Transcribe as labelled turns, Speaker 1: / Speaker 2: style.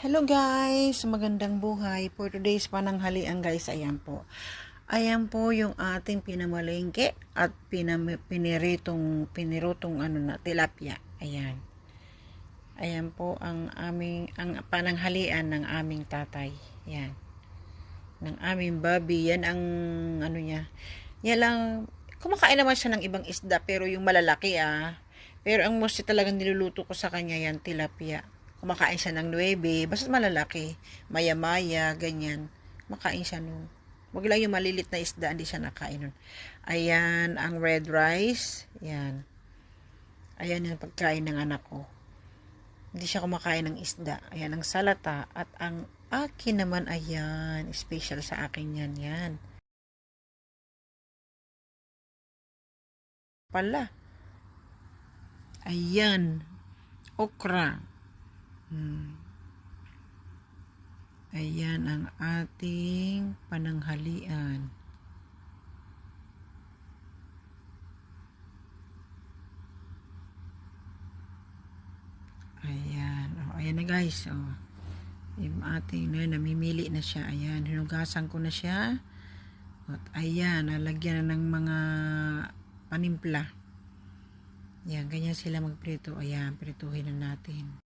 Speaker 1: Hello guys, magandang buhay. For today's pananghalian guys, ayan po. Ayan po yung ating pinamalengke at pinam, piniritong, pinirutong ano na, tilapia. Ayan. Ayan po ang aming, ang pananghalian ng aming tatay. Ayan. Ng aming babi. Yan ang ano niya. Yan lang, kumakain naman siya ng ibang isda pero yung malalaki ah. Pero ang most talagang niluluto ko sa kanya yan, tilapia kumakain siya ng 9, basta malalaki, maya-maya, ganyan. Makain siya nun. Wag lang yung malilit na isda, hindi siya nakain nun. Ayan, ang red rice. Ayan. Ayan yung pagkain ng anak ko. Hindi siya kumakain ng isda. Ayan, ang salata. At ang akin naman, ayan, special sa akin yan, yan. Pala. Ayan. Okra. Hmm. Ayan ang ating pananghalian. Ayan. Oh, ayan na guys. Oh. Yung ating na, namimili na siya. Ayan. Hinugasan ko na siya. At ayan. Nalagyan na ng mga panimpla. Ayan. Ganyan sila magprito. Ayan. Prituhin na natin.